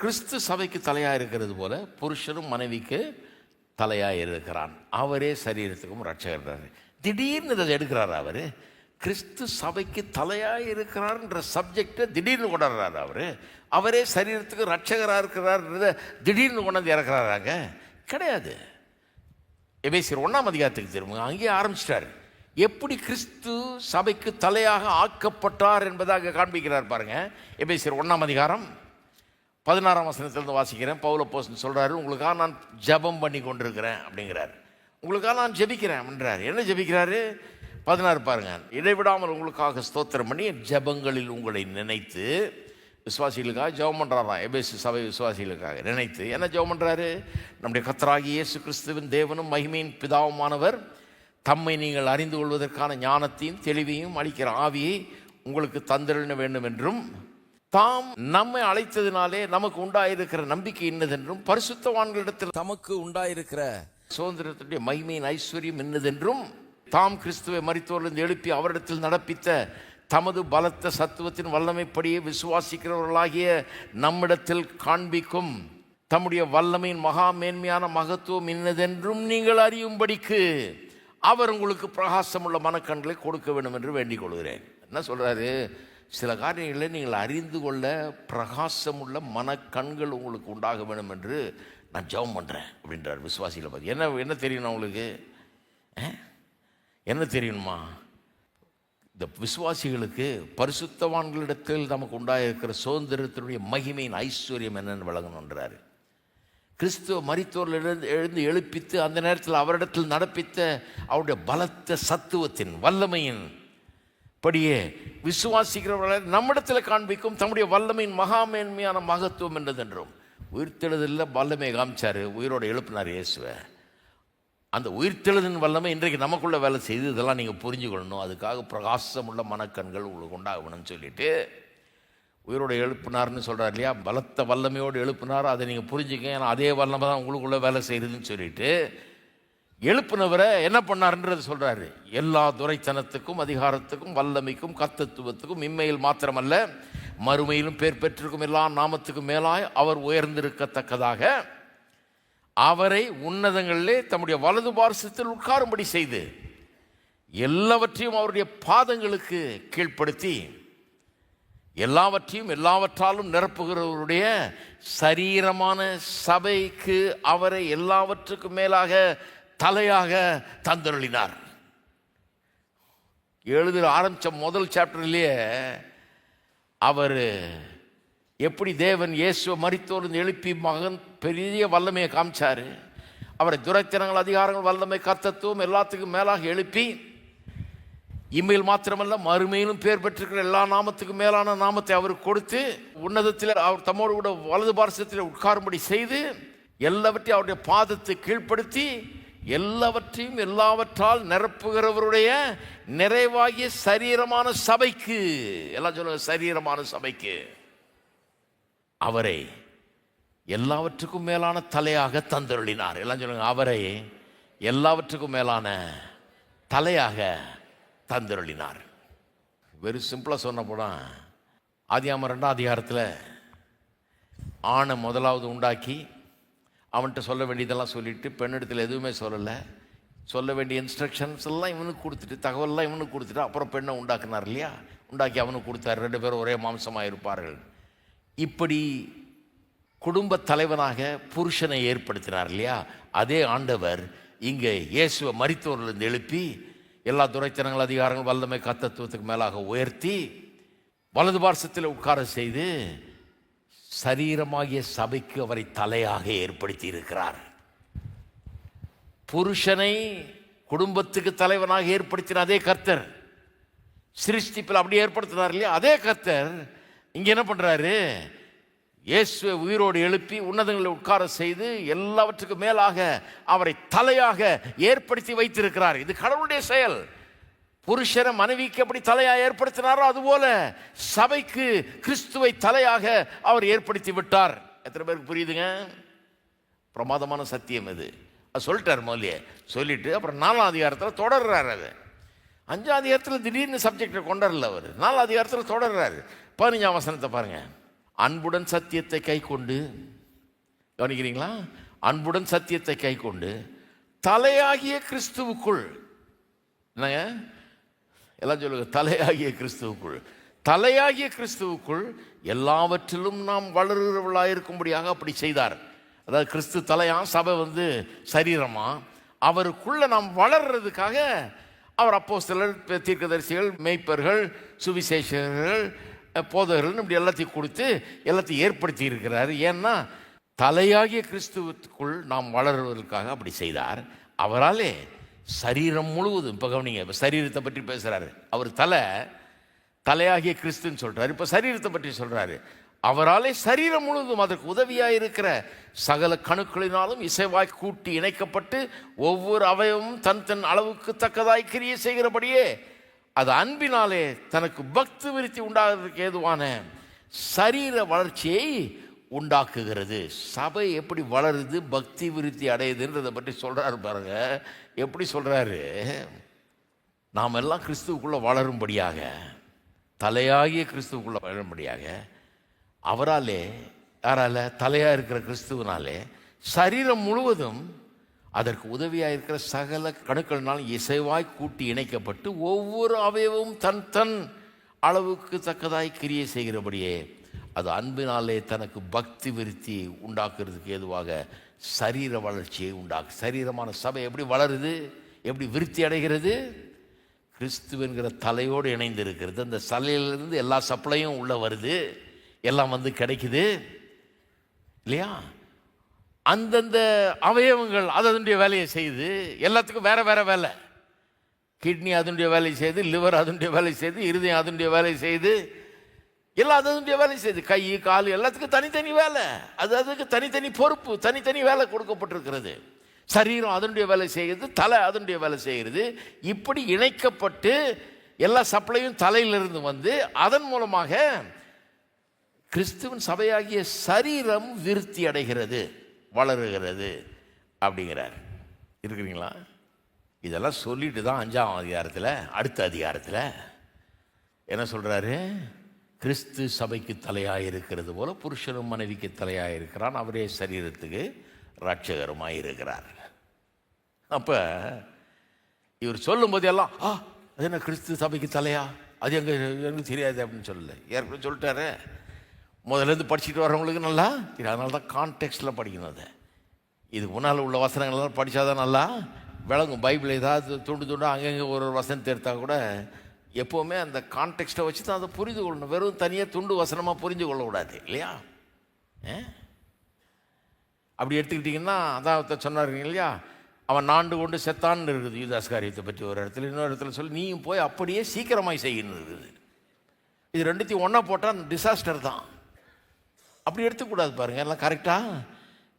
கிறிஸ்து சபைக்கு தலையாக இருக்கிறது போல புருஷனும் மனைவிக்கு தலையாக இருக்கிறான். அவரே சரீரத்துக்கும் ரட்சகர் திடீர்னு இதை எடுக்கிறார் அவர்? கிறிஸ்து சபைக்கு தலையாக இருக்கிறார்ன்ற சப்ஜெக்டை திடீர்னு கொண்டாடுறார் அவர்? அவரே சரீரத்துக்கு ரட்சகராக இருக்கிறார்ன்றத திடீர்னு கொண்டாந்து இறக்குறாராங்க கிடையாது. எபேசியர் ஒன்றாம் அதிகாரத்துக்கு திரும்ப அங்கேயே ஆரம்பிச்சிட்டார். எப்படி கிறிஸ்து சபைக்கு தலையாக ஆக்கப்பட்டார் என்பதாக காண்பிக்கிறார் பாருங்கள் எபேசியர் ஒன்றாம் அதிகாரம் பதினாறாம் வசனத்திலிருந்து வாசிக்கிறேன். பவுல போஸ்ட் சொல்கிறாரு உங்களுக்காக நான் ஜெபம் பண்ணி கொண்டிருக்கிறேன் அப்படிங்கிறார். உங்களுக்காக நான் ஜெபிக்கிறேன் என்ன ஜபிக்கிறாரு? பதினாறு பாருங்க. இடைவிடாமல் உங்களுக்காக ஸ்தோத்திரம் பண்ணி என் ஜெபங்களில் உங்களை நினைத்து விசுவாசிகளுக்காக ஜெபம் பண்ணுறாரா எபேசு சபை விசுவாசிகளுக்காக நினைத்து. என்ன ஜெபம் பண்ணுறாரு நம்முடைய கத்தராகி இயேசு கிறிஸ்துவின் தேவனும் மகிமையின் பிதாவுமானவர் தம்மை நீங்கள் அறிந்து கொள்வதற்கான ஞானத்தையும் தெளிவையும் அளிக்கிற ஆவியை உங்களுக்கு தந்திரன வேண்டும் என்றும் தாம் நம்மை அழைத்ததினாலே நமக்கு உண்டாயிருக்கிற நம்பிக்கை இன்னதென்றும் பரிசுத்தவான்களிடத்தில் தமக்கு உண்டாயிருக்கிற சுதந்திரத்துடைய மகிமையின் ஐஸ்வர்யம் என்னதென்றும் தாம் கிறிஸ்துவை மறித்தோர்லிருந்து எழுப்பி அவரிடத்தில் நடப்பித்த தமது பலத்த சத்துவத்தின் வல்லமைப்படியே விசுவாசிக்கிறவர்களாகிய நம்மிடத்தில் காண்பிக்கும் தம்முடைய வல்லமையின் மகா மேன்மையான மகத்துவம் இன்னதென்றும் நீங்கள் அறியும்படிக்கு அவர் உங்களுக்கு பிரகாசமுள்ள மனக்கண்களை கொடுக்க வேண்டும் என்று வேண்டிக் கொள்கிறேன். என்ன சொல்கிறாரு சில காரியங்களை நீங்கள் அறிந்து கொள்ள பிரகாசமுள்ள மனக்கண்கள் உங்களுக்கு உண்டாக வேண்டும் என்று நான் ஜெபம் பண்ணுறேன் அப்படின்றார் விசுவாசியில் பார்த்து என்ன என்ன தெரியணும் உங்களுக்கு? ஆ? என்ன தெரியணுமா இந்த விசுவாசிகளுக்கு பரிசுத்தவான்களிடத்தில் நமக்கு உண்டாயிருக்கிற சுதந்திரத்தினுடைய மகிமையின் ஐஸ்வர்யம் என்னென்னு வழங்கணுன்றார் கிறிஸ்துவ மரித்தோரிலிருந்து எழுந்து எழுப்பித்து அந்த நேரத்தில் அவரிடத்தில் நடப்பித்த அவருடைய பலத்த சத்துவத்தின் வல்லமையின் படியே விசுவாசிக்கிறவர்களை நம்மிடத்தில் காண்பிக்கும் தம்முடைய வல்லமையின் மகாமேன்மையான மகத்துவம் என்றதென்றும் உயிர்த்தெழுதலில் வல்லமை காமிச்சார் உயிரோட எழுப்பினார் இயேசுவை. அந்த உயிர்த்தெழுதின் வல்லமை இன்றைக்கு நமக்குள்ள வேலை செய்து இதெல்லாம் நீங்கள் புரிஞ்சுக்கொள்ளணும். அதுக்காக பிரகாசமுள்ள மனக்கண்கள் உங்களுக்கு உண்டாகணும்னு சொல்லிட்டு உயிரோடு எழுப்பினார்னு சொல்கிறார் இல்லையா? பலத்த வல்லமையோடு எழுப்பினார். அதை நீங்கள் புரிஞ்சுக்க ஏன்னா அதே வல்லமை தான் உங்களுக்குள்ளே வேலை செய்கிறதுன்னு சொல்லிட்டு எழுப்புனவரை என்ன பண்ணார்ன்றது சொல்கிறாரு எல்லா துரைத்தனத்துக்கும் அதிகாரத்துக்கும் வல்லமைக்கும் கத்தத்துவத்துக்கும் இம்மையில் மாத்திரமல்ல மறுமையிலும் பேர் பெற்றிருக்கும் எல்லா நாமத்துக்கும் மேலாய் அவர் உயர்ந்திருக்கத்தக்கதாக அவரை உன்னதங்களிலே தம்முடைய வலது பாரசத்தில் உட்காரும்படி செய்து எல்லாவற்றையும் அவருடைய பாதங்களுக்கு கீழ்ப்படுத்தி எல்லாவற்றையும் எல்லாவற்றாலும் நிரப்புகிறவருடைய சரீரமான சபைக்கு அவரை எல்லாவற்றுக்கும் மேலாக தலையாக தந்தருளினார். எழுத ஆரம்பித்த முதல் சாப்டர்லேயே அவர் எப்படி தேவன் இயேசுவை மறித்தோர்ந்து எழுப்பி மகன் பெரிய வல்லமையை காமிச்சார். அவரை துரைத்தனங்கள் அதிகாரங்கள் வல்லமை கர்த்தத்துவம் எல்லாத்துக்கும் மேலாக எழுப்பி இம்மையில் மாத்திரமல்ல மறுமையிலும் பேர் பெற்றிருக்கிற எல்லா நாமத்துக்கும் மேலான நாமத்தை அவருக்கு கொடுத்து உன்னதத்தில் அவர் தம்மோடு கூட வலது பாரசத்தில் உட்காரும்படி செய்து எல்லாவற்றையும் அவருடைய பாதத்தை கீழ்ப்படுத்தி எல்லாவற்றையும் எல்லாவற்றால் நிரப்புகிறவருடைய நிறைவாகிய சரீரமான சபைக்கு. எல்லாம் சொல்லுங்க சரீரமான சபைக்கு. அவரை எல்லாவற்றுக்கும் மேலான தலையாக தந்தருளினார். எல்லாம் சொல்லுங்க அவரை எல்லாவற்றுக்கும் மேலான தலையாக தந்தருளினார். வெறும் சிம்பிளாக சொன்ன போனால் ஆதியாம ரெண்டாம் அதிகாரத்தில் ஆணை முதலாவது உண்டாக்கி அவன்கிட்ட சொல்ல வேண்டியதெல்லாம் சொல்லிவிட்டு பெண்ணிடத்தில் எதுவுமே சொல்லலை. சொல்ல வேண்டிய இன்ஸ்ட்ரக்ஷன்ஸ் எல்லாம் இவனுக்கு கொடுத்துட்டு தகவல்லாம் இவனுக்கு கொடுத்துட்டு அப்புறம் பெண்ணை உண்டாக்குனார் இல்லையா? உண்டாக்கி அவனுக்கு கொடுத்தாரு. ரெண்டு பேரும் ஒரே மாம்சமாக இருப்பார்கள். இப்படி குடும்ப தலைவனாக புருஷனை ஏற்படுத்தினார் இல்லையா? அதே ஆண்டவர் இங்கே இயேசுவை மரித்தோரிலிருந்து எழுப்பி எல்லா துரைத்தனங்கள் அதிகாரங்கள் வல்லமை கத்தத்துவத்துக்கு மேலாக உயர்த்தி வலது பார்சத்தில் உட்கார செய்து சரீரமாகிய சபைக்கு அவரை தலையாக ஏற்படுத்தி இருக்கிறார் புருஷனை குடும்பத்துக்கு தலைவனாக ஏற்படுத்தின அதே கர்த்தர். சிருஷ்டிப்பில் அப்படி ஏற்படுத்தினார் இல்லையா? அதே கர்த்தர் இங்கே என்ன பண்ணுறாரு இயேசுவை உயிரோடு எழுப்பி உன்னதங்களை உட்கார செய்து எல்லாவற்றுக்கும் மேலாக அவரை தலையாக ஏற்படுத்தி வைத்திருக்கிறார். இது கடவுளுடைய செயல். புருஷனை மனைவிக்கு எப்படி தலையாக ஏற்படுத்தினாரோ அதுபோல சபைக்கு கிறிஸ்துவை தலையாக அவர் ஏற்படுத்தி விட்டார். எத்தனை பேருக்கு புரியுதுங்க? பிரமாதமான சத்தியம் இது. அது சொல்லிட்டார் மௌலிய சொல்லிட்டு அப்புறம் நாலாம் அதிகாரத்தில் தொடர்றாரு அது அஞ்சாம் அதிகாரத்தில் திடீர்னு சப்ஜெக்டை கொண்டாடல அவர். நாலாம் அதிகாரத்தில் தொடர்றாரு. பதினஞ்சாம் வசனத்தை பாருங்க. அன்புடன் சத்தியத்தை கை கொண்டு. கவனிக்கிறீங்களா? அன்புடன் சத்தியத்தை கை கொண்டு தலையாகிய கிறிஸ்துவுக்குள். என்னங்க? எல்லாம் சொல்லுங்க தலையாகிய கிறிஸ்துவுக்குள். தலையாகிய கிறிஸ்துவுக்குள் எல்லாவற்றிலும் நாம் வளருகிறவர்களாக இருக்கும்படியாக அப்படி செய்தார். அதாவது கிறிஸ்து தலையா சபை வந்து சரீரமா? அவருக்குள்ளே நாம் வளர்றதுக்காக அவர் அப்போ சிலர் தீர்க்கதரிசிகள் மேய்ப்பர்கள் சுவிசேஷகர்கள் போதகர்கள் இப்படி எல்லாத்தையும் கொடுத்து எல்லாத்தையும் ஏற்படுத்தி இருக்கிறார் ஏன்னா தலையாகிய கிறிஸ்துவுக்குள் நாம் வளருவதற்காக அப்படி செய்தார். அவராலே சரீரம் முழுவதும் இப்போ கவனிங்க இப்போ சரீரத்தை பற்றி பேசுகிறாரு அவர் தலை தலையாகிய கிறிஸ்துன்னு சொல்கிறார் இப்போ சரீரத்தை பற்றி சொல்கிறாரு அவராலே சரீரம் முழுவதும் அதற்கு உதவியாக இருக்கிற சகல கணுக்களினாலும் இசைவாய் கூட்டி இணைக்கப்பட்டு ஒவ்வொரு அவயமும் தன் தன் அளவுக்கு தக்கதாய் கிரிய செய்கிறபடியே அது அன்பினாலே தனக்கு பக்தி விருத்தி உண்டாகிறதுக்கு ஏதுவான சரீர வளர்ச்சியை உண்டாக்குகிறது. சபை எப்படி வளருது பக்தி விருத்தி அடையுதுன்றதை பற்றி சொல்கிறாரு பாருங்க. எப்படி சொல்கிறாரு நாம் எல்லாம் கிறிஸ்துவுக்குள்ளே வளரும்படியாக தலையாகிய கிறிஸ்துவுக்குள்ளே வளரும்படியாக அவராலே யாரால? தலையாக இருக்கிற கிறிஸ்துவனாலே சரீரம் முழுவதும் அதற்கு உதவியாக இருக்கிற சகல கணுக்களினால் இசைவாய் கூட்டி இணைக்கப்பட்டு ஒவ்வொரு அவயவும் தன் தன் அளவுக்கு தக்கதாய் கிரியை செய்கிறபடியே அது அன்பினாலே தனக்கு பக்தி விருத்தி உண்டாக்குறதுக்கு ஏதுவாக சரீர வளர்ச்சியை உண்டாக்கு. சரீரமான சபை எப்படி வளருது? எப்படி விருத்தி அடைகிறது? கிறிஸ்துவன்கிற தலையோடு இணைந்து இருக்கிறது அந்த சலையிலிருந்து எல்லா சப்ளையும் உள்ளே வருது. எல்லாம் வந்து கிடைக்குது. இல்லையா? அந்தந்த அவயவங்கள் அது அதனுடைய வேலையை செய்யுது. எல்லாத்துக்கும் வேறு வேறு வேலை. கிட்னி அதனுடைய வேலையை செய்யுது லிவர் அதனுடைய வேலையை செய்யுது இருதயம் அதனுடைய வேலையை செய்யுது. எல்லாம் அது வேலை செய்யுது. கை கால் எல்லாத்துக்கும் தனித்தனி வேலை. அது அதுக்கு தனித்தனி பொறுப்பு தனித்தனி வேலை கொடுக்கப்பட்டிருக்கிறது. சரீரம் அதனுடைய வேலை செய்கிறது தலை அதனுடைய வேலை செய்கிறது இப்படி இணைக்கப்பட்டு எல்லா சப்ளையும் தலையிலிருந்து வந்து அதன் மூலமாக கிறிஸ்துவின் சபையாகிய சரீரம் விருத்தி அடைகிறது வளருகிறது அப்படிங்கிறார். இருக்கிறீங்களா? இதெல்லாம் சொல்லிட்டு தான் அஞ்சாம் அதிகாரத்தில் அடுத்த அதிகாரத்தில் என்ன சொல்கிறாரு கிறிஸ்து சபைக்கு தலையாக இருக்கிறது போல புருஷனும் மனைவிக்கு தலையாக இருக்கிறான் அவரே சரீரத்துக்கு ரட்சகருமாய் இருக்கிறார். அப்போ இவர் சொல்லும்போது எல்லாம் ஆ அது என்ன கிறிஸ்து சபைக்கு தலையா? அது எங்கே எங்களுக்கு தெரியாது அப்படின்னு சொல்லல. ஏற்கனவே சொல்லிட்டாரு. முதலேருந்து படிச்சுட்டு வரவங்களுக்கு நல்லா இது அதனால தான் கான்டெக்ஸ்டில் படிக்கணும் அதை. இது முன்னால் உள்ள வசனங்கள்லாம் படித்தாதான் நல்லா விளங்கும். பைபிள் ஏதாவது துண்டு துண்டு அங்கங்கே ஒரு ஒரு வசனத்தை எடுத்தால் கூட எப்போவுமே அந்த கான்டெக்ஸ்ட்டை வச்சு தான் அதை புரிந்து கொள்ளணும். வெறும் தனியாக துண்டு வசனமாக புரிஞ்சு கொள்ளக்கூடாது இல்லையா? ஆ? அப்படி எடுத்துக்கிட்டிங்கன்னா அதான் ஒருத்தர் சொன்னாருங்க இல்லையா? அவன் நாண்டு கொண்டு செத்தான்னு இருக்குது யூதாஸ் காரியத்தை பற்றி ஒரு இடத்துல இன்னொரு இடத்துல சொல்லி நீயும் போய் அப்படியே சீக்கிரமாய் செய்யணும் இருக்குது. இது ரெண்டுத்தையும் ஒன்றா போட்டால் டிசாஸ்டர் தான். அப்படி எடுத்துக்கூடாது பாருங்கள் எல்லாம் கரெக்டாக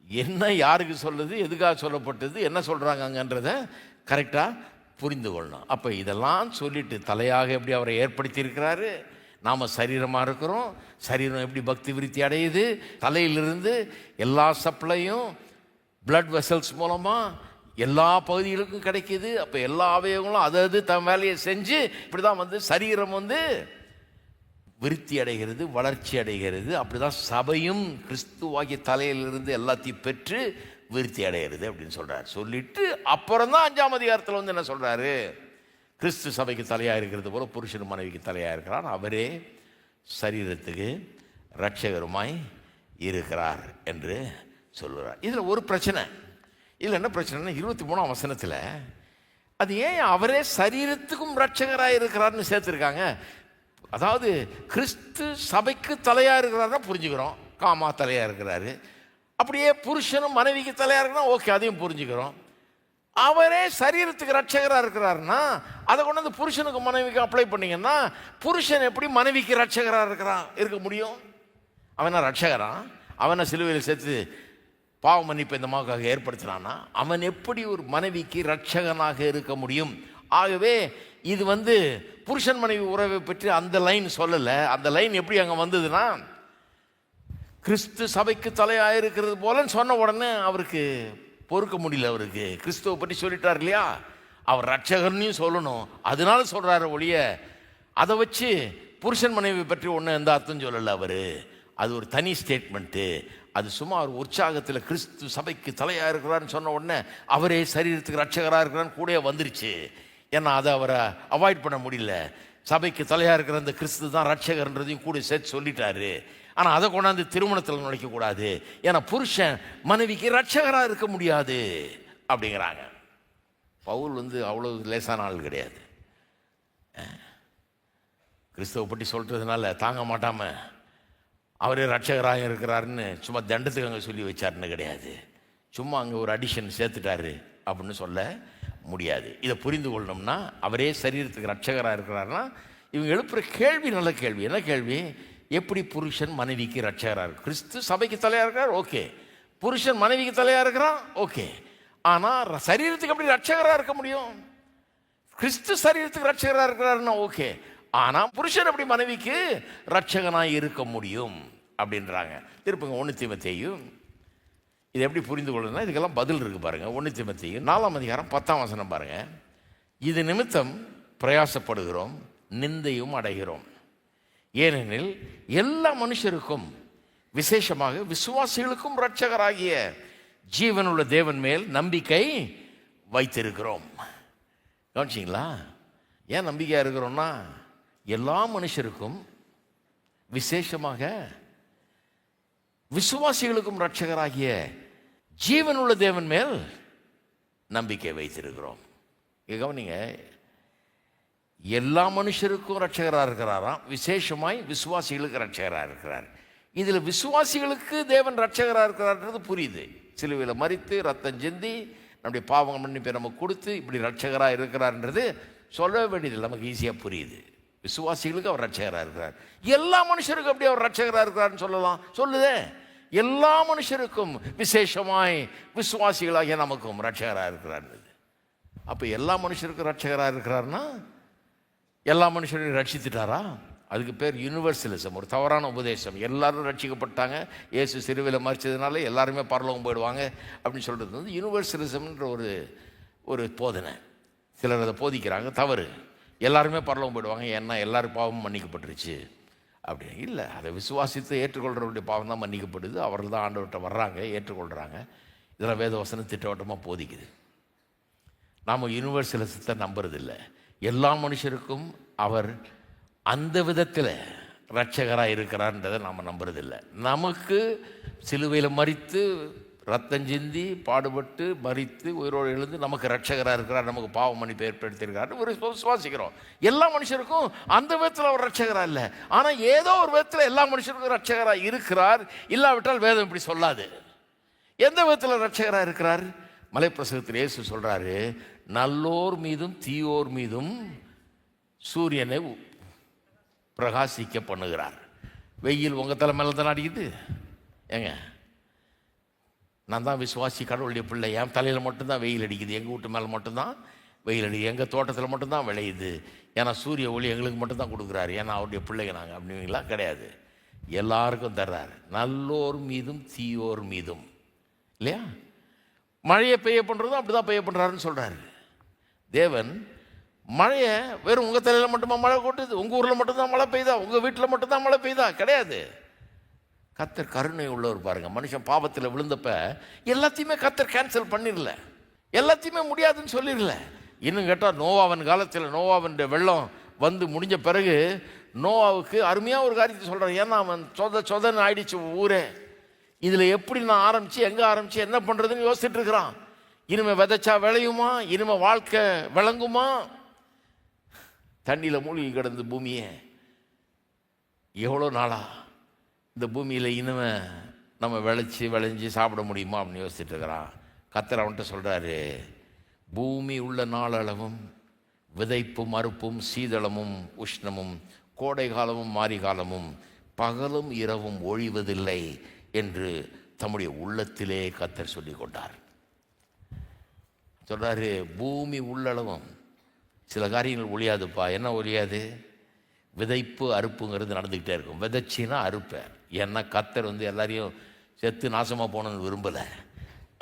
என்ன யாருக்கு சொல்லுது எதுக்காக சொல்லப்பட்டது என்ன சொல்கிறாங்க அங்கன்றதை கரெக்டாக புரிந்து கொள்ளணும் அப்போ இதெல்லாம் சொல்லிட்டு தலையாக எப்படி அவரை ஏற்படுத்தியிருக்கிறாரு? நாம் சரீரமாக இருக்கிறோம். சரீரம் எப்படி பக்தி விருத்தி அடையுது? தலையிலிருந்து எல்லா சப்ளையும் பிளட் வெசல்ஸ் மூலமாக எல்லா பகுதிகளுக்கும் கிடைக்கிது. அப்போ எல்லா அவயவங்களும் அது அது தன் வேலையை செஞ்சு இப்படி தான் வந்து சரீரம் வந்து விருத்தி அடைகிறது வளர்ச்சி அடைகிறது. அப்படிதான் சபையும் கிறிஸ்துவாகிய தலையிலிருந்து எல்லாத்தையும் பெற்று விருத்தி அடையிறது அப்படின்னு சொல்கிறார் சொல்லிட்டு அப்புறம் தான் அஞ்சாம் அதிகாரத்தில் வந்து என்ன சொல்கிறாரு கிறிஸ்து சபைக்கு தலையாக இருக்கிறது போல புருஷன் மனைவிக்கு தலையாக இருக்கிறார். அவரே சரீரத்துக்கு ரட்சகருமாய் இருக்கிறார் என்று சொல்கிறார் இதில் ஒரு பிரச்சனை. இதில் என்ன பிரச்சனைனா இருபத்தி மூணாம் வசனத்தில் அது ஏன் அவரே சரீரத்துக்கும் ரட்சகராக இருக்கிறார்னு சேர்த்துருக்காங்க? அதாவது கிறிஸ்து சபைக்கு தலையாக இருக்கிறாருன்னா புரிஞ்சுக்கிறோம். காமா தலையாக இருக்கிறாரு. அப்படியே புருஷனும் மனைவிக்கு தலையாக இருக்கிறா ஓகே அதையும் புரிஞ்சுக்கிறோம். அவரே சரீரத்துக்கு ரட்சகராக இருக்கிறாருன்னா அதை கொண்டு வந்து புருஷனுக்கு மனைவிக்கு அப்ளை பண்ணிங்கன்னா புருஷன் எப்படி மனைவிக்கு ரட்சகராக இருக்கிறான் இருக்க முடியும்? அவனா ரட்சகரான் அவனை சிலுவையில் சேர்த்து பாவ மன்னிப்பு இந்த மாவுக்காக ஏற்படுத்தினான்னா அவன் எப்படி ஒரு மனைவிக்கு ரட்சகனாக இருக்க முடியும்? ஆகவே இது வந்து புருஷன் மனைவி உறவை பற்றி அந்த லைன் சொல்லலை. அந்த லைன் எப்படி அங்கே வந்ததுன்னா கிறிஸ்து சபைக்கு தலையாக இருக்கிறது போலன்னு சொன்ன உடனே அவருக்கு பொறுக்க முடியல அவருக்கு. கிறிஸ்துவை பற்றி சொல்லிட்டார் இல்லையா? அவர் ரட்சகர்னையும் சொல்லணும். அதனால சொல்கிறாரு ஒழிய அதை வச்சு புருஷன் மனைவி பற்றி ஒன்றும் எந்த அர்த்தம் சொல்லலை அவர். அது ஒரு தனி ஸ்டேட்மெண்ட்டு அது சும்மா ஒரு உற்சாகத்தில் கிறிஸ்து சபைக்கு தலையாக இருக்கிறான்னு சொன்ன உடனே அவரே சரீரத்துக்கு ரட்சகராக இருக்கிறான்னு கூட வந்துருச்சு. ஏன்னா அதை அவரை அவாய்ட் பண்ண முடியல. சபைக்கு தலையாக இருக்கிற அந்த கிறிஸ்து தான் ரட்சகர்ன்றதையும் கூட சேர்த்து சொல்லிட்டாரு. ஆனால் அதை கொண்டாந்து திருமணத்தில் நுழைக்கக்கூடாது. ஏன்னா புருஷன் மனைவிக்கு ரட்சகராக இருக்க முடியாது அப்படிங்கிறாங்க. பவுல் வந்து அவ்வளோ லேசான ஆள் கிடையாது. கிறிஸ்தவ பற்றி சொல்கிறதுனால தாங்க மாட்டாமல் அவரே ரட்சகராக இருக்கிறாருன்னு சும்மா தண்டத்துக்கு அங்கே சொல்லி வச்சாருன்னு கிடையாது. சும்மா அங்கே ஒரு அடிஷன் சேர்த்துட்டாரு அப்படின்னு சொல்ல முடியாது. இதை புரிந்து கொள்ளணும்னா அவரே சரீரத்துக்கு ரட்சகராக இருக்கிறாருன்னா இவங்க எழுப்புகிற கேள்வி நல்ல கேள்வி. என்ன கேள்வி? எப்படி புருஷன் மனைவிக்கு ரட்சகராக இருக்கு கிறிஸ்து சபைக்கு தலையாக இருக்கிறார் ஓகே. புருஷன் மனைவிக்கு தலையாக இருக்கிறான்? ஓகே. ஆனால் சரீரத்துக்கு எப்படி ரட்சகராக இருக்க முடியும்? கிறிஸ்து சரீரத்துக்கு ரட்சகராக இருக்கிறாருன்னா ஓகே. ஆனால் புருஷன் எப்படி மனைவிக்கு ரட்சகனாக இருக்க முடியும்? அப்படின்றாங்க. திருப்பங்க ஒன்று தீமத்தையும் இது எப்படி புரிந்து கொள்ளணும்னா இதுக்கெல்லாம் பதில் இருக்குது பாருங்கள் ஒன்று தீமத்தையும் நாலாம் அதிகாரம் பத்தாம் வசனம் பாருங்கள் இது நிமித்தம் பிரயாசப்படுகிறோம் நிந்தையும் அடைகிறோம். ஏனெனில் எல்லா மனுஷருக்கும் விசேஷமாக விசுவாசிகளுக்கும் இரட்சகராகிய ஜீவனுள்ள தேவன் மேல் நம்பிக்கை வைத்திருக்கிறோம். கவனிச்சிங்களா? ஏன் நம்பிக்கையாக இருக்கிறோம்னா எல்லா மனுஷருக்கும் விசேஷமாக விசுவாசிகளுக்கும் ரட்சகராகிய ஜீவனுள்ள தேவன் மேல் நம்பிக்கை வைத்திருக்கிறோம். கவனிங்க எல்லா மனுஷருக்கும் ரட்சகராக இருக்கிறாராம். விசேஷமாய் விசுவாசிகளுக்கு ரட்சகராக இருக்கிறார். இதில் விசுவாசிகளுக்கு தேவன் ரட்சகராக இருக்கிறார்ன்றது புரியுது. சிலுவையில் மறித்து ரத்தம் சிந்தி நம்முடைய பாவம் மன்னிப்பை நமக்கு கொடுத்து இப்படி ரட்சகராக இருக்கிறார்ன்றது சொல்ல வேண்டியது நமக்கு ஈஸியாக புரியுது. விசுவாசிகளுக்கு அவர் ரட்சகராக இருக்கிறார். எல்லா மனுஷருக்கும் அப்படி அவர் ரட்சகராக இருக்கிறார்னு சொல்லலாம்? சொல்லுதே. எல்லா மனுஷருக்கும் விசேஷமாய் விசுவாசிகளாகிய நமக்கும் ரட்சகராக இருக்கிறார். அப்போ எல்லா மனுஷருக்கும் ரட்சகராக இருக்கிறார்னா எல்லா மனுஷனையும் ரட்சித்துட்டாரா? அதுக்கு பேர் யூனிவர்சலிசம் ஒரு தவறான உபதேசம். எல்லாரும் ரட்சிக்கப்பட்டாங்க. இயேசு சிறுவில் மறிச்சதுனால எல்லாருமே பரலோகம் போயிடுவாங்க அப்படின்னு சொல்கிறது வந்து யூனிவர்சலிசம்ன்ற ஒரு ஒரு போதனை. சிலர் அதை போதிக்கிறாங்க. தவறு. எல்லாருமே பரலோகம் போயிடுவாங்க. ஏன்னா எல்லாரும் பாவமும் மன்னிக்கப்பட்டுருச்சு. அப்படி இல்லை. அதை விசுவாசித்து ஏற்றுக்கொள்கிறவருடைய பாவம் தான் மன்னிக்கப்படுது. அவர்கள் தான் ஆண்டவர்கிட்ட வர்றாங்க ஏற்றுக்கொள்கிறாங்க இதெல்லாம் வேதவசனம் திட்டவட்டமாக போதிக்குது. நாம் யூனிவர்சலிசத்தை நம்புறதில்லை. எல்லா மனுஷருக்கும் அவர் அந்த விதத்தில் ரட்சகராக இருக்கிறார்ன்றதை நாம் நம்புறதில்ல. நமக்கு சிலுவையில் மறித்து ரத்தம் சிந்தி பாடுபட்டு மறித்து உயிரோடு எழுந்து நமக்கு ரட்சகராக இருக்கிறார் நமக்கு பாவ மன்னிப்பு ஏற்படுத்தியிருக்காரு ஒரு சுவாசிக்கிறோம் எல்லா மனுஷருக்கும் அந்த விதத்தில் அவர் ரட்சகராக இல்லை. ஆனால் ஏதோ ஒரு விதத்தில் எல்லா மனுஷருக்கும் ரட்சகராக இருக்கிறார். இல்லாவிட்டால் வேதம் இப்படி சொல்லாது. எந்த விதத்தில் ரட்சகராக இருக்கிறார்? மலைப்பிரசவத்தில் இயேசு சொல்கிறாரு நல்லோர் மீதும் தீயோர் மீதும் சூரியனை பிரகாசிக்க பண்ணுகிறார். வெயில் உங்கள் தலை மேலே தானே அடிக்குது? ஏங்க நான் தான் விசுவாசி கடவுளுடைய பிள்ளை. என் தலையில் மட்டும்தான் வெயில் அடிக்குது. எங்கள் வீட்டு மேலே மட்டும்தான் வெயில் அடிக்குது. எங்கள் தோட்டத்தில் மட்டும்தான் விளையுது. ஏன்னா சூரிய ஒளி எங்களுக்கு மட்டும்தான் கொடுக்குறாரு. ஏன்னா அவருடைய பிள்ளைங்க நாங்கள் அப்படிங்களா கிடையாது. எல்லாருக்கும் தர்றாரு. நல்லோர் மீதும் தீயோர் மீதும். இல்லையா? மழையை பெய்ய பண்ணுறதும் அப்படி தான் பெய்ய பண்ணுறாருன்னு சொல்கிறாரு தேவன் மழையை வெறும் உங்கள் தலையில் மட்டுமா மழை கொட்டுது? உங்கள் ஊரில் மட்டும்தான் மழை பெய்தா? உங்கள் வீட்டில் மட்டும்தான் மழை பெய்தா? கிடையாது. கத்தர் கருணை உள்ளவர் பாருங்கள் மனுஷன் பாவத்தில் விழுந்தப்ப எல்லாத்தையுமே கத்தர் கேன்சல் பண்ணிடல. எல்லாத்தையுமே முடியாதுன்னு சொல்லிடல. இன்னும் கேட்டால் நோவாவன் காலத்தில் நோவாவன் வெள்ளம் வந்து முடிஞ்ச பிறகு நோவாவுக்கு அருமையாக ஒரு காரியத்தை சொல்கிறான் ஏன்னா அவன் சொத சொதன்னு ஆயிடுச்சு ஊரே. இதில் எப்படி நான் ஆரம்பித்து எங்கே ஆரம்பித்து என்ன பண்ணுறதுன்னு யோசிச்சுட்டு இருக்கிறான். இனிமே விதைச்சா விளையுமா? இனிமே வாழ்க்கை விளங்குமா? தண்ணியில் மூழ்கி கிடந்த பூமியை எவ்வளோ நாளா இந்த பூமியில் இனிமே நம்ம விளைச்சி விளைஞ்சி சாப்பிட முடியுமா அப்படின்னு யோசிச்சுட்டு இருக்கிறான். கத்தர் அவன்கிட்ட சொல்கிறாரு பூமி உள்ள நாளளவும் விதைப்பும் அறுப்பும் சீதளமும் உஷ்ணமும் கோடை காலமும் மாரி காலமும் பகலும் இரவும் ஒழிவதில்லை என்று தம்முடைய உள்ளத்திலே கத்தர் சொல்லிக்கொண்டார் கொண்டார். சொல்கிறாரு பூமி உள்ளளவும் சில காரியங்கள் ஒழியாதுப்பா. என்ன ஒழியாது? விதைப்பு அறுப்புங்கிறது நடந்துக்கிட்டே இருக்கும். விதைச்சின்னா அறுப்பேன் ஏன்னா கத்தர் வந்து எல்லாரையும் செத்து நாசமாக போகணும்னு விரும்பலை.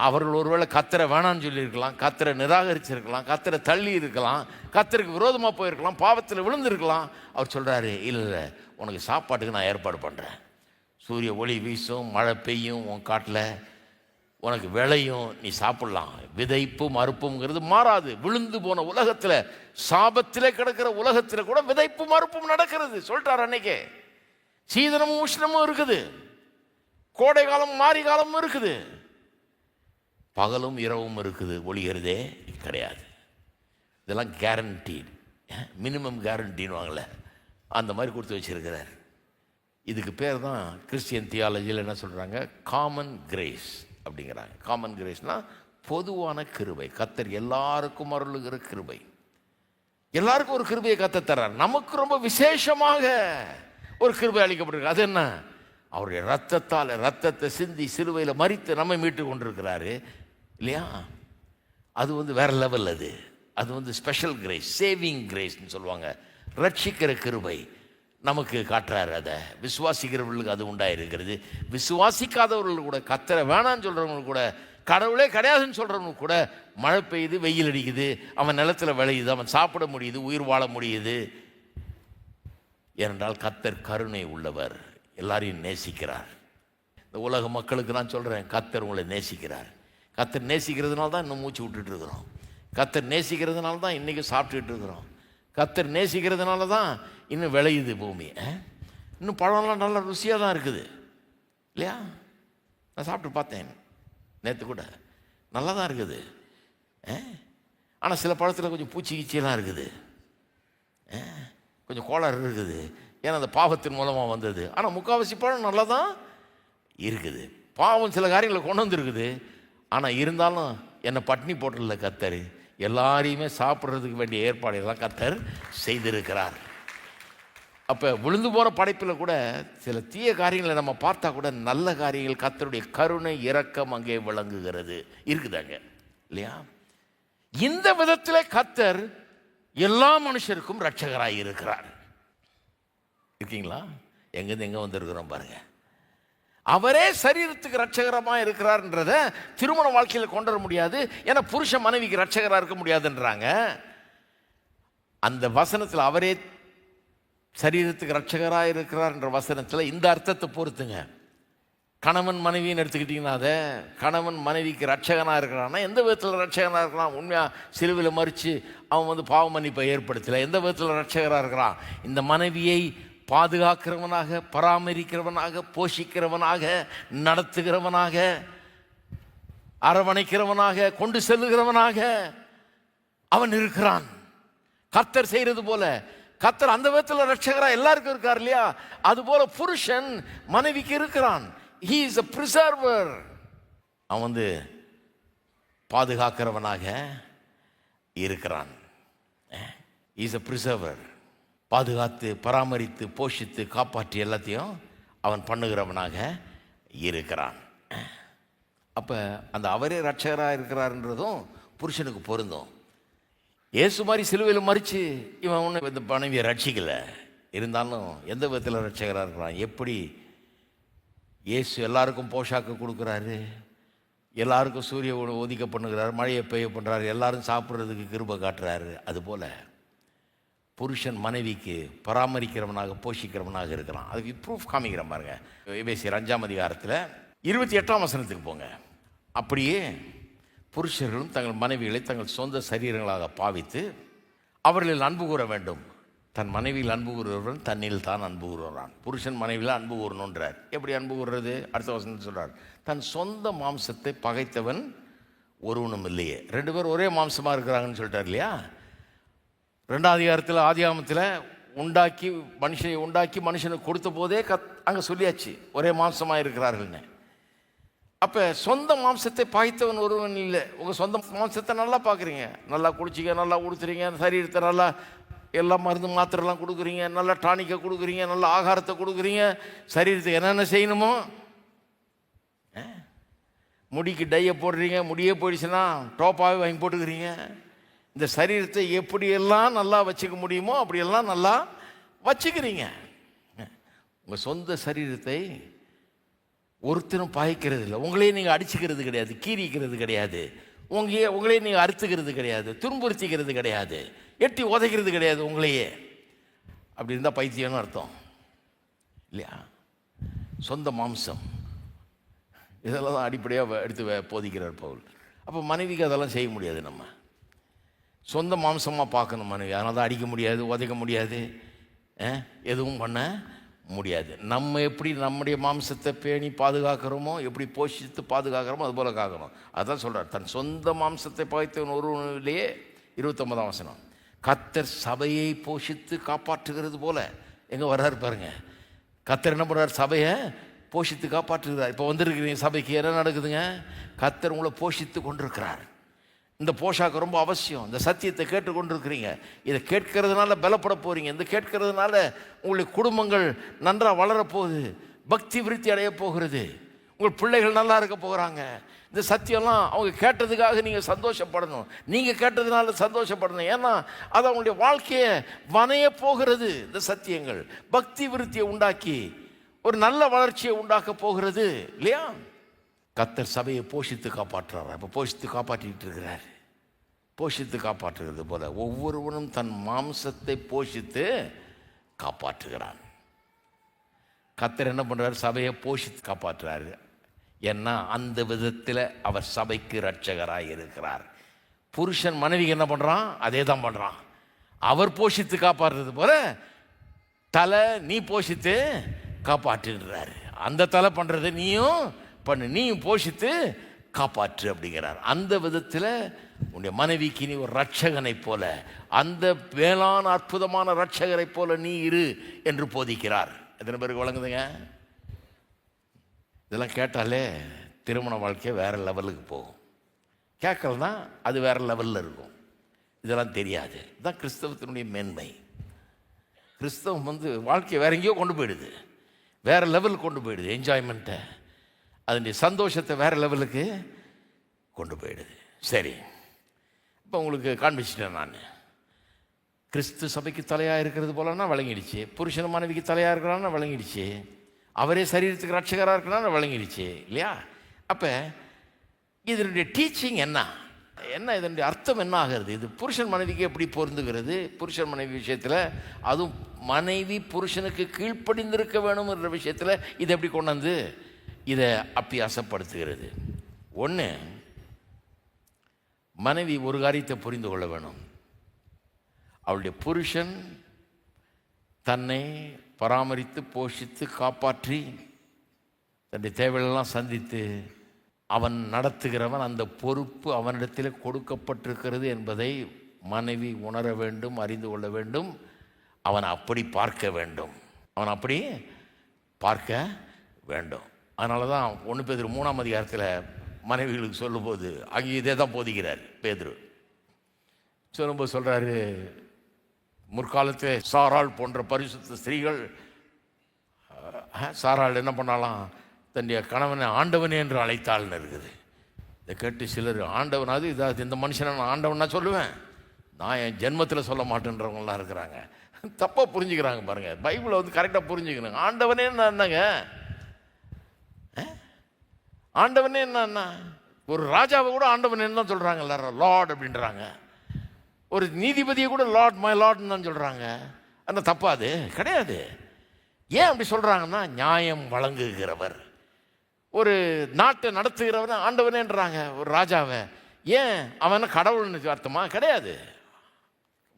அவர்கள் ஒருவேளை கத்தரை வேணான்னு சொல்லியிருக்கலாம் கத்தரை நிராகரிச்சிருக்கலாம் கத்தரை தள்ளி இருக்கலாம் கத்தருக்கு விரோதமாக போயிருக்கலாம் பாவத்தில் விழுந்திருக்கலாம். அவர் சொல்கிறாரு இல்லை இல்லை உனக்கு சாப்பாட்டுக்கு நான் ஏற்பாடு பண்ணுறேன் சூரிய ஒளி வீசும் மழை பெய்யும் உன் காட்டில். உனக்கு விளையும் நீ சாப்பிடலாம். விதைப்பும் அறுப்புங்கிறது மாறாது. விழுந்து போன உலகத்தில் சாபத்திலே கிடக்கிற உலகத்தில் கூட விதைப்பும் அறுப்பும் நடக்கிறது. சொல்லிட்டார் அன்னைக்கே. சீதனமும் உஷ்ணமும் இருக்குது. கோடை காலம் மாரி காலமும் இருக்குது. பகலும் இரவும் இருக்குது. ஒளிகிறதே கிடையாது. இதெல்லாம் கேரண்டீடு மினிமம் கேரண்டின்வாங்களே அந்த மாதிரி கொடுத்து வச்சிருக்கிறார். இதுக்கு பேர் தான் கிறிஸ்டியன் தியாலஜியில் என்ன சொல்கிறாங்க காமன் கிரேஸ் அப்படிங்கிறாங்க. காமன் கிரேஸ்னால் பொதுவான கிருபை. கத்தர் எல்லாருக்கும் அருளுகிற கிருபை. எல்லாருக்கும் ஒரு கிருபையை கத்த தர்றார். நமக்கு ரொம்ப விசேஷமாக ஒரு கிருபை அளிக்கப்பட்டிருக்கு. அது என்ன? அவருடைய ரத்தத்தால் ரத்தத்தை சிந்தி சிலுவையில் மறித்து நம்மை மீட்டு கொண்டிருக்கிறாரு. இல்லையா? அது வந்து வேற லெவல் அது. அது வந்து ஸ்பெஷல் கிரேஸ் சேவிங் கிரேஸ்னு சொல்லுவாங்க. ரட்சிக்கிற கிருபை. நமக்கு காட்டுறாரு அதை. விசுவாசிக்கிறவர்களுக்கு அது உண்டாயிருக்கிறது. விசுவாசிக்காதவர்கள் கூட கத்தரை வேணான்னு சொல்கிறவங்க கூட கடவுளே கிடையாதுன்னு சொல்கிறவங்க கூட மழை பெய்யுது வெயில் அடிக்குது அவன் நிலத்துல விளையுது அவன் சாப்பிட முடியுது உயிர் வாழ முடியுது. ஏனென்றால் கத்தர் கருணை உள்ளவர். எல்லாரையும் நேசிக்கிறார். இந்த உலக மக்களுக்கு நான் சொல்கிறேன் கத்தர் உங்களை நேசிக்கிறார். கத்தர் நேசிக்கிறதுனால தான் இன்னும் மூச்சு விட்டுட்டு இருக்கிறோம். கத்தர் நேசிக்கிறதுனால தான் இன்றைக்கும் சாப்பிட்டுட்டு இருக்கிறோம். கத்தர் நேசிக்கிறதுனால தான் இன்னும் விளையுது பூமி இன்னும் பழம்லாம் நல்லா ருசியாக தான் இருக்குது. இல்லையா? நான் சாப்பிட்டு பார்த்தேன். நேற்று கூட. நல்லா தான் இருக்குது. ஆனால் சில பழத்தில் கொஞ்சம் பூச்சி கீச்சியெல்லாம் இருக்குது. கொஞ்சம் கோளாறு இருக்குது. ஏன்னா அந்த பாவத்தின் மூலமாக வந்தது. ஆனால் முக்கால்வாசி பழம் நல்லா தான் இருக்குது. பாவம் சில காரியங்களை கொண்டு வந்துருக்குது. ஆனால் இருந்தாலும் என்னை பட்னி போட்டுடல கத்தர். எல்லாரையுமே சாப்பிட்றதுக்கு வேண்டிய ஏற்பாடுகள்லாம் கத்தர் செய்திருக்கிறார். அப்போ விழுந்து போகிற படைப்பில் கூட சில தீய காரியங்களை நம்ம பார்த்தா கூட நல்ல காரியங்கள் கத்தருடைய கருணை இரக்கம் அங்கே விளங்குகிறது. இருக்குதாங்க? இல்லையா? இந்த விதத்தில் கத்தர் எல்லா மனுஷருக்கும் ரட்சகராக இருக்கிறார். இருக்கீங்களா? எங்கேருந்து எங்கே வந்திருக்கிறோம் பாருங்க. அவரே சரீரத்துக்கு ரட்சகரமாக இருக்கிறார்ன்றத திருமண வாழ்க்கையில் கொண்டு வர முடியாது. ஏன்னா புருஷ மனைவிக்கு ரட்சகராக இருக்க முடியாதுன்றாங்க. அந்த வசனத்தில் அவரே சரீரத்துக்கு ரட்சகராக இருக்கிறார் என்ற வசனத்தில் இந்த அர்த்தத்தை பொறுத்துங்க. கணவன் மனைவின்னு எடுத்துக்கிட்டிங்கன்னா அதை கணவன் மனைவிக்கு ரட்சகனாக இருக்கிறான்னா எந்த விதத்தில் ரட்சகனாக இருக்கிறான் உண்மையாக சிலுவில் மறித்து அவன் வந்து பாவ மன்னிப்பை ஏற்படுத்தலை. எந்த விதத்தில் ரட்சகராக இருக்கிறான்? இந்த மனைவியை பாதுகாக்கிறவனாக பராமரிக்கிறவனாக போஷிக்கிறவனாக நடத்துகிறவனாக அரவணைக்கிறவனாக கொண்டு செல்லுகிறவனாக அவன் இருக்கிறான். கர்த்தர் செய்கிறது போல கத்தர் அந்த விதத்தில் ரட்சகராக எல்லாருக்கும் இருக்கார் இல்லையா? அதுபோல புருஷன் மனைவிக்கு இருக்கிறான். ஹீ இஸ் அ ப்ரிசர்வர் அவன் வந்து பாதுகாக்கிறவனாக இருக்கிறான். இஸ் அ ப்ரிசர்வர் பாதுகாத்து பராமரித்து போஷித்து காப்பாற்றி எல்லாத்தையும் அவன் பண்ணுகிறவனாக இருக்கிறான். Eh? அப்போ அந்த அவரே ரட்சகராக இருக்கிறாருன்றதும் புருஷனுக்கு பொருந்தும். இயேசு மாதிரி சிலுவையில் மறித்து இவன் ஒன்றும் இந்த மனைவியை ரட்சிக்கலை. இருந்தாலும் எந்த விதத்தில் ரட்சகராக இருக்கிறான் எப்படி இயேசு எல்லாருக்கும் போஷாக்கு கொடுக்குறாரு. எல்லாருக்கும் சூரிய ஒதுக்க பண்ணுகிறார் மழையை பெய்ய பண்ணுறாரு எல்லாரும் சாப்பிட்றதுக்கு கிருபை காட்டுறாரு. அதுபோல் புருஷன் மனைவிக்கு பராமரிக்கிறவனாக போஷிக்கிறவனாக இருக்கிறான் அதுக்கு ப்ரூஃப் காமிக்கிற பாருங்க. எபேசியர் அஞ்சாம் அதிகாரத்தில் இருபத்தி எட்டாம் வசனத்துக்கு போங்க. அப்படியே புருஷர்களும் தங்கள் மனைவிகளை தங்கள் சொந்த சரீரங்களாக பாவித்து அவர்களில் அன்பு கூற வேண்டும். தன் மனைவியில் அன்பு கூறுகிறவன் தன்னில் தான் அன்பு கூறுகிறான். புருஷன் மனைவியில் அன்பு கூறணுன்றார் எப்படி அன்பு கூறுறது? அடுத்த வசனம் சொல்கிறார் தன் சொந்த மாம்சத்தை பகைத்தவன் ஒருவனும் இல்லையே. ரெண்டு பேர் ஒரே மாம்சமாக இருக்கிறாங்கன்னு சொல்லிட்டார் இல்லையா? ரெண்டாம் அதிகாரத்தில் ஆதிகாமத்தில் உண்டாக்கி மனுஷனை உண்டாக்கி மனுஷனுக்கு கொடுத்த போதே கத் அங்கே சொல்லியாச்சு. ஒரே மாம்சமாக இருக்கிறார்கள்னு. அப்போ சொந்த மாம்சத்தை பாய்த்தவன் ஒருவன் இல்லை. உங்கள் சொந்த மாம்சத்தை நல்லா பார்க்குறீங்க நல்லா குடிச்சிங்க நல்லா உடுத்துறீங்க சரீரத்தை நல்லா எல்லா மருந்து மாத்திரைலாம் கொடுக்குறீங்க நல்லா டானிக்கை கொடுக்குறீங்க நல்ல ஆகாரத்தை கொடுக்குறீங்க. சரீரத்துக்கு என்னென்ன செய்யணுமோ ஆ? முடிக்கு டையை போடுறீங்க முடியே போயிடுச்சுன்னா டோப்பாகவே வாங்கி போட்டுக்கிறீங்க. இந்த சரீரத்தை எப்படியெல்லாம் நல்லா வச்சுக்க முடியுமோ அப்படியெல்லாம் நல்லா வச்சுக்கிறீங்க. உங்கள் சொந்த சரீரத்தை ஒருத்தரும் பாய்க்கிறது இல்லை உங்களையே நீங்கள் அடிச்சுக்கிறது கிடையாது கீறிக்கிறது கிடையாது. உங்களையே உங்களையே நீங்கள் அறுத்துக்கிறது கிடையாது துன்புறுத்திக்கிறது கிடையாது எட்டி உதைக்கிறது கிடையாது உங்களையே. அப்படி இருந்தால் பைத்தியம்னு அர்த்தம். இல்லையா? சொந்த மாம்சம். இதெல்லாம் தான் அடிப்படையாக எடுத்து போதிக்கிறார் பவுல். அப்போ மனைவிக்கு அதெல்லாம் செய்ய முடியாது நம்ம. சொந்த மாம்சமாக பார்க்கணும் மனைவி. அதனால தான் அடிக்க முடியாது உதைக்க முடியாது. எதுவும் பண்ண முடியாது. நம்ம எப்படி நம்முடைய மாம்சத்தை பேணி பாதுகாக்கிறோமோ எப்படி போஷித்து பாதுகாக்கிறோமோ அது போல காக்கணும். அதான் சொல்கிறார் தன் சொந்த மாம்சத்தை பாய்த்தவன் ஒருவனிலேயே இருபத்தொன்பதாம் வசனம். கத்தர் சபையை போஷித்து காப்பாற்றுகிறது போல். எங்கே வர்றாரு பாருங்க. கத்தர் என்ன பண்ணுறார் சபையை போஷித்து காப்பாற்றுகிறார். இப்போ வந்திருக்கிறீங்க சபைக்கு என்ன நடக்குதுங்க? கத்தர் உங்களை போஷித்து கொண்டிருக்கிறார். இந்த போஷாக்கு ரொம்ப அவசியம். இந்த சத்தியத்தை கேட்டுக்கொண்டிருக்கிறீங்க. இதை கேட்கறதுனால பலப்பட போகிறீங்க இந்த கேட்கறதுனால உங்களுடைய குடும்பங்கள் நன்றாக வளரப்போகுது. பக்தி விருத்தி அடைய போகிறது. உங்கள் பிள்ளைகள் நல்லா இருக்க போகிறாங்க இந்த சத்தியம்லாம் அவங்க கேட்டதுக்காக நீங்கள் சந்தோஷப்படணும். நீங்கள் கேட்டதுனால சந்தோஷப்படணும். ஏன்னா அது அவங்களுடைய வாழ்க்கையை வனைய போகிறது இந்த சத்தியங்கள். பக்தி விருத்தியை உண்டாக்கி ஒரு நல்ல வளர்ச்சியை உண்டாக்க போகிறது. இல்லையா? கத்தர் சபையை போஷித்து காப்பாற்றுறார்? அப்போ போஷித்து காப்பாற்றிட்டு இருக்கிறார். போஷித்து காப்பாற்றுகிறது போல. ஒவ்வொருவனும் தன் மாம்சத்தை போஷித்து காப்பாற்றுகிறான். கத்தர் என்ன பண்ணுறாரு சபையை போஷித்து காப்பாற்றுறாரு. ஏன்னா அந்த விதத்தில் அவர் சபைக்கு ரட்சகராக இருக்கிறார். புருஷன் மனைவிக்கு என்ன பண்ணுறான் அதே தான் பண்ணுறான் அவர் போஷித்து காப்பாற்றுறது போல தலை நீ போஷித்து காப்பாற்றுகிறாரு. அந்த தலை பண்ணுறது நீயும் பண்ணு நீயும் போஷித்து காப்பாற்று அப்படிங்கிறார். அந்த விதத்தில் உன்னுடைய மனைவிக்கு நீ ஒரு ரட்சகனை போல அந்த வேளாண் அற்புதமான ரட்சகரை போல நீ இரு என்று போதிக்கிறார். எத்தனை பேருக்கு வழங்குதுங்க? இதெல்லாம் கேட்டாலே திருமண வாழ்க்கை வேறு லெவலுக்கு போகும். கேட்கலன்னா அது வேறு லெவலில் இருக்கும். இதெல்லாம் தெரியாது. இதுதான் கிறிஸ்தவத்தினுடைய மேன்மை. கிறிஸ்தவம் வந்து வாழ்க்கையை வேற எங்கேயோ கொண்டு போயிடுது. வேறு லெவலுக்கு கொண்டு போயிடுது என்ஜாய்மெண்ட்டை அதனுடைய சந்தோஷத்தை வேறு லெவலுக்கு கொண்டு போயிடுது. சரி. இப்போ உங்களுக்கு காண்பிச்சிட்டேன் நான். கிறிஸ்து சபைக்கு தலையாக இருக்கிறது போலன்னா விளங்கிடுச்சு புருஷன் மனைவிக்கு தலையாக இருக்கிறான்னா விளங்கிடுச்சு அவரே சரீரத்துக்கு ரட்சகராக இருக்கிறான்னு விளங்கிடுச்சு இல்லையா? அப்போ இதனுடைய டீச்சிங் என்ன? என்ன இதனுடைய அர்த்தம் என்ன ஆகிறது? இது புருஷன் மனைவிக்கு எப்படி பொருந்துகிறது? புருஷன் மனைவி விஷயத்தில் அதுவும் மனைவி புருஷனுக்கு கீழ்ப்படிந்திருக்க வேணுங்கிற விஷயத்தில் இதை எப்படி கொண்டு வந்து இதை அப்பியாசப்படுத்துகிறது ஒன்று மனைவி ஒரு காரியத்தை புரிந்து கொள்ள வேணும். அவளுடைய புருஷன் தன்னை பராமரித்து போஷித்து காப்பாற்றி தன்னுடைய தேவைகளெல்லாம் சந்தித்து அவன் நடத்துகிறவன் அந்த பொறுப்பு அவனிடத்தில் கொடுக்கப்பட்டிருக்கிறது என்பதை மனைவி உணர வேண்டும் அறிந்து கொள்ள வேண்டும். அவன் அப்படி பார்க்க வேண்டும். அவன் அப்படி பார்க்க வேண்டும். அதனால தான் ஒன்று பேதர் மூணாம் அதிகாரத்தில் மனைவிகளுக்கு சொல்லும்போது அங்கே இதே தான் போதிக்கிறார் பேதர். சொல்லும்போது சொல்கிறாரு முற்காலத்தில் சாராள் போன்ற பரிசுத்த ஸ்திரீகள் சாரால் சாராள் என்ன பண்ணாலாம் தன்னுடைய கணவனை ஆண்டவனே என்று அழைத்தாள்னு இருக்குது. இதை கேட்டு சிலர் ஆண்டவனாவது இதாவது இந்த மனுஷனை நான் ஆண்டவன்னா சொல்லுவேன். நான் என் ஜென்மத்தில் சொல்ல மாட்டேன்றவங்களாம் இருக்கிறாங்க. தப்பாக புரிஞ்சுக்கிறாங்க பாருங்கள் பைபிளை வந்து கரெக்டாக புரிஞ்சுக்கணும். ஆண்டவனே என்னங்க? ஆண்டவனே என்னன்னா ஒரு ராஜாவை கூட ஆண்டவனேன்னு தான் சொல்கிறாங்க எல்லாரும்? லார்ட் அப்படின்றாங்க. ஒரு நீதிபதியை கூட லார்ட் மை லார்ட்னு தான் சொல்கிறாங்க அந்த தப்பா அது? கிடையாது. ஏன் அப்படி சொல்கிறாங்கன்னா நியாயம் வழங்குகிறவர். ஒரு நாட்டை நடத்துகிறவன் ஆண்டவனேன்றாங்க ஒரு ராஜாவை. ஏன்? அவன் கடவுள்னு அர்த்தமா? கிடையாது.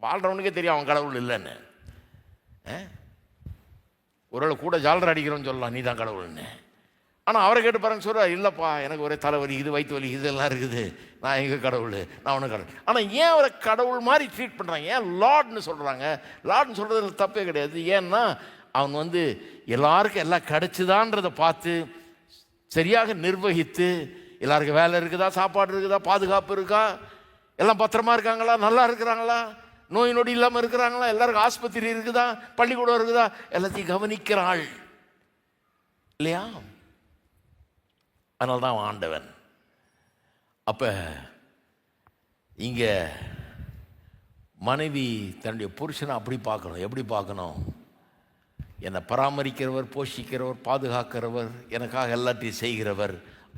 வாழ்கிறவனுக்கே தெரியும் அவன் கடவுள் இல்லைன்னு. அஹ்? ஒருவேளை கூட ஜாலர் அடிக்கிறோன்னு சொல்லலாம் நீ தான் கடவுள்னு. ஆனால் அவரை கேட்டு பாருங்க சொல்கிறார் இல்லைப்பா எனக்கு ஒரே தலைவலி இது வயிற்று வலி இதெல்லாம் இருக்குது. நான் எங்கள் கடவுள்? நான் ஒன்று கடவுள். ஆனால் ஏன் அவரை கடவுள் மாதிரி ட்ரீட் பண்ணுறாங்க ஏன் லார்ட்னு சொல்கிறாங்க லார்ட்னு சொல்கிறதுல தப்பே கிடையாது. ஏன்னா அவன் வந்து எல்லாருக்கும் எல்லாம் கிடச்சிதான்றதை பார்த்து சரியாக நிர்வகித்து எல்லாருக்கும் வேலை இருக்குதா சாப்பாடு இருக்குதா பாதுகாப்பு இருக்கா எல்லாம் பத்திரமா இருக்காங்களா நல்லா இருக்கிறாங்களா நோய் நொடி இல்லாமல் இருக்கிறாங்களா எல்லாருக்கும் ஆஸ்பத்திரி இருக்குதா பள்ளிக்கூடம் இருக்குதா எல்லாத்தையும் கவனிக்கிறாள். இல்லையா? அதனால தான் அவன் ஆண்டவன். அப்போ இங்கே மனைவி தன்னுடைய புருஷனை அப்படி பார்க்கணும் எப்படி பார்க்கணும்? என்னை பராமரிக்கிறவர் போஷிக்கிறவர் பாதுகாக்கிறவர் எனக்காக எல்லாத்தையும் செய்கிறவர்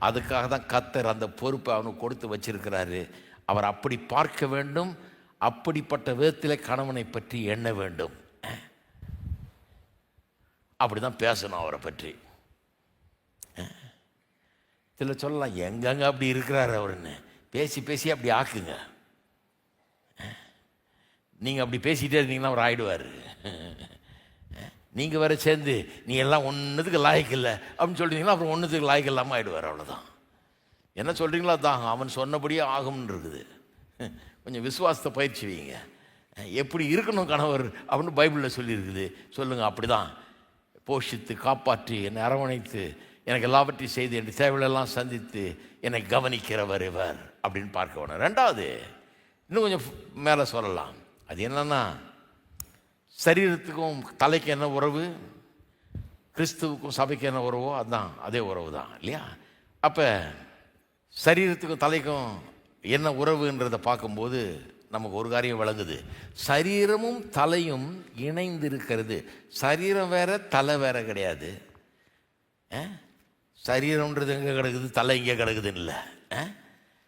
அதுக்காக தான் கத்தர் அந்த பொறுப்பை அவனுக்கு கொடுத்து வச்சிருக்கிறாரு. அவர் அப்படி பார்க்க வேண்டும் அப்படிப்பட்ட விதத்தில் கணவனை பற்றி எண்ண வேண்டும். அப்படி தான் பேசணும் அவரை பற்றி. சில சொல்லலாம் எங்கங்க அப்படி இருக்கிறாரு அவருன்னு. பேசி பேசி அப்படி ஆக்குங்க. நீங்கள் அப்படி பேசிகிட்டே இருந்தீங்கன்னா அவர் ஆயிடுவார். நீங்கள் வேற சேர்ந்து நீ எல்லாம் ஒன்றுத்துக்கு லாய்க்கு இல்லை அப்படின்னு சொல்லிட்டீங்கன்னா அப்புறம் ஒன்றுத்துக்கு லாய்க்கு இல்லாமல் ஆகிடுவார் அவ்வளோதான் என்ன சொல்கிறீங்களோ அதான் அவன் சொன்னபடியே ஆகும்னு இருக்குது. கொஞ்சம் விசுவாசத்தை பயிற்சி வைங்க. எப்படி இருக்கணும் கணவர் அப்படின்னு பைபிளில் சொல்லியிருக்குது. சொல்லுங்கள் அப்படி தான் போஷித்து காப்பாற்றி என்னை அரவணைத்து எனக்கு எல்லாவற்றையும் செய்து என் தேவைகளெல்லாம் சந்தித்து என்னை கவனிக்கிறவர் இவர் அப்படின்னு பார்க்க வேணும். ரெண்டாவது இன்னும் கொஞ்சம் மேலே சொல்லலாம். அது என்னன்னா சரீரத்துக்கும் தலைக்கு என்ன உறவு? கிறிஸ்துவுக்கும் சபைக்கு என்ன உறவோ அதுதான் அதே உறவு தான் இல்லையா? அப்போ சரீரத்துக்கும் தலைக்கும் என்ன உறவுன்றதை பார்க்கும்போது நமக்கு ஒரு காரியம் விளங்குது. சரீரமும் தலையும் இணைந்து இருக்கிறது சரீரம் வேற தலை வேற கிடையாது. ஆ? சரீரம்ன்றது எங்கே கிடக்குது? தலை இங்கே கிடக்குதுன்னு இல்லை. ஆ?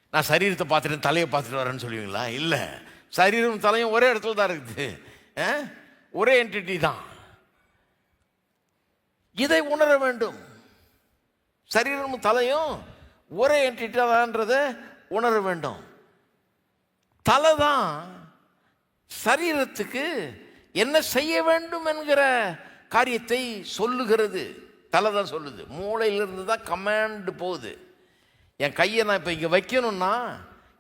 நான் சரீரத்தை பார்த்துட்டு தலையை பார்த்துட்டு வரேன்னு சொல்லுவீங்களா? இல்லை. சரீரம் தலையும் ஒரே இடத்துல தான் இருக்குது. ஆ? ஒரே என்டிட்டி தான். இதை உணர வேண்டும். சரீரமும் தலையும் ஒரே என்டிட்டி தான்றதை உணர வேண்டும். தலை தான் சரீரத்துக்கு என்ன செய்ய வேண்டும் என்கிற காரியத்தை சொல்லுகிறது. தலை தான் சொல்லுது. மூளையிலிருந்து தான் கமாண்டு போகுது. என் கையை நான் இப்போ இங்கே வைக்கணும்னா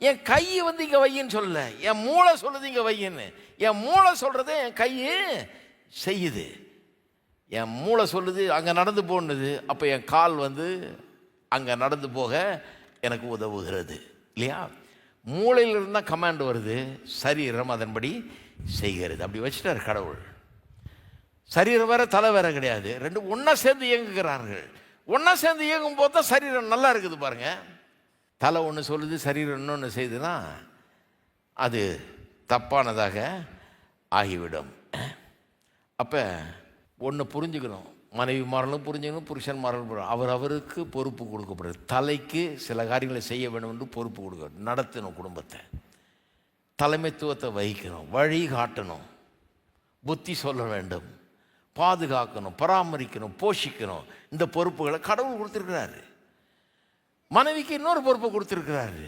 என் கையை வந்து இங்கே வையின்னு சொல்லல. என் மூளை சொல்லுது இங்கே வையின்னு. என் மூளை சொல்கிறத என் கை செய்யுது. என் மூளை சொல்லுது அங்கே நடந்து போனது. அப்போ என் கால் வந்து அங்கே நடந்து போக எனக்கு உதவுகிறது. இல்லையா? மூளையிலிருந்து தான் கமாண்ட் வருது. சரீரம் அதன்படி செய்கிறது. அப்படி வச்சுட்டார் கடவுள். சரீரம் வேற தலை வேற கிடையாது. ரெண்டு ஒன்றா சேர்ந்து இயங்குகிறார்கள். ஒன்றா சேர்ந்து இயங்கும் போது தான் சரீரம் நல்லா இருக்குது பாருங்க. தலை ஒன்று சொல்லுது சரீரம் இன்னொன்று செய்யுதுன்னா அது தப்பானதாக ஆகிவிடும். அப்போ ஒன்று புரிஞ்சுக்கணும். மனைவி மாறலும் புரிஞ்சுக்கணும் புருஷன் மாறலும் அவர் அவருக்கு பொறுப்பு கொடுக்கப்படுது. தலைக்கு சில காரியங்களை செய்ய வேண்டும் என்று பொறுப்பு கொடுக்கணும். நடத்தணும் குடும்பத்தை. தலைமைத்துவத்தை வகிக்கணும். வழி காட்டணும். புத்தி சொல்ல வேண்டும். பாதுகாக்கணும் பராமரிக்கணும் போஷிக்கணும். இந்த பொறுப்புகளை கடவுள் கொடுத்துருக்கிறாரு. மனைவிக்கு இன்னொரு பொறுப்பை கொடுத்துருக்கிறாரு.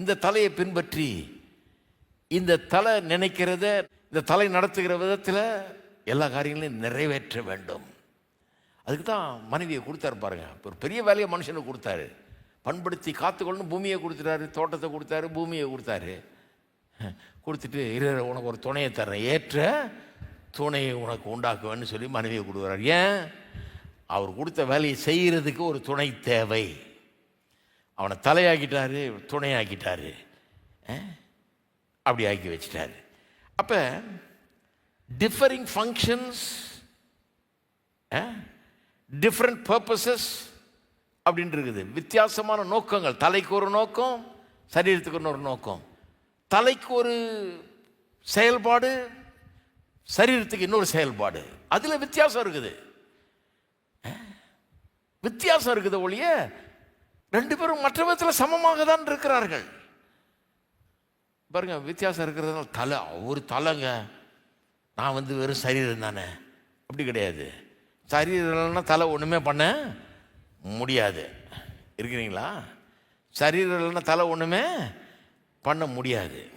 இந்த தலையை பின்பற்றி இந்த தலை நினைக்கிறத இந்த தலை நடத்துகிற விதத்தில் எல்லா காரியங்களையும் நிறைவேற்ற வேண்டும். அதுக்கு தான் மனைவியை கொடுத்தாரு பாருங்க. ஒரு பெரிய வேலையை மனுஷனுக்கு கொடுத்தாரு. பண்படுத்தி காத்துக்கொள்ளணும் பூமியை கொடுத்துட்டாரு தோட்டத்தை கொடுத்தாரு பூமியை கொடுத்தாரு. கொடுத்துட்டு இரு இரு, உனக்கு ஒரு துணையை தர்றேன். ஏற்ற துணையை உனக்கு உண்டாக்குவேன்னு சொல்லி மனைவியை கொடுக்குறார் ஏன்? அவர் கொடுத்த வேலையை செய்கிறதுக்கு ஒரு துணை தேவை. அவனை தலையாக்கிட்டாரு துணையாக்கிட்டாரு. அப்படி ஆக்கி வச்சிட்டாரு. அப்போ டிஃபரிங் ஃபங்க்ஷன்ஸ் டிஃப்ரெண்ட் பர்பஸஸ் அப்படின்ட்டு இருக்குது. வித்தியாசமான நோக்கங்கள். தலைக்கு ஒரு நோக்கம் சரீரத்துக்கு இன்னொரு நோக்கம். தலைக்கு ஒரு செயல்பாடு சரீரத்துக்கு இன்னொரு செயல்பாடு. அதில் வித்தியாசம் இருக்குது. வித்தியாசம் இருக்குது ஒழிய ரெண்டு பேரும் மற்ற விதத்தில் சமமாக தான் இருக்கிறார்கள். பாருங்க வித்தியாசம் இருக்கிறதுனால தலை ஒரு தலைங்க. நான் வந்து வெறும் சரீரம் தானே. அப்படி கிடையாது. சரீரம் இல்லைன்னா தலை ஒன்றுமே பண்ண முடியாது. இருக்கிறீங்களா? சரீரம் இல்லைன்னா தலை ஒன்றுமே பண்ண முடியாது.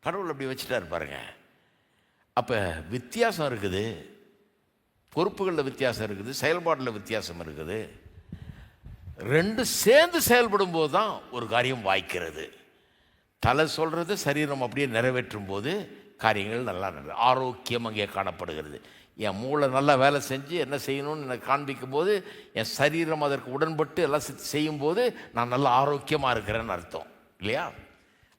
கடவுள் அப்படி வச்சுட்டாரு பாருங்கள் அப்போ வித்தியாசம் இருக்குது. பொறுப்புகளில் வித்தியாசம் இருக்குது செயல்பாட்டில் வித்தியாசம் இருக்குது. ரெண்டு சேர்ந்து செயல்படும் போது தான் ஒரு காரியம் வாய்க்கிறது. தலை சொல்கிறது சரீரம் அப்படியே நிறைவேற்றும் போது காரியங்கள் நல்லா நடக்குது ஆரோக்கியம் அங்கே காணப்படுகிறது. என் மூளை நல்லா வேலை செஞ்சு என்ன செய்யணும்னு எனக்கு காண்பிக்கும் போது என் சரீரம் அதற்கு உடன்பட்டு எல்லாம் செ- செய்யும்போது நான் நல்லா ஆரோக்கியமாக இருக்கிறேன்னு அர்த்தம். இல்லையா?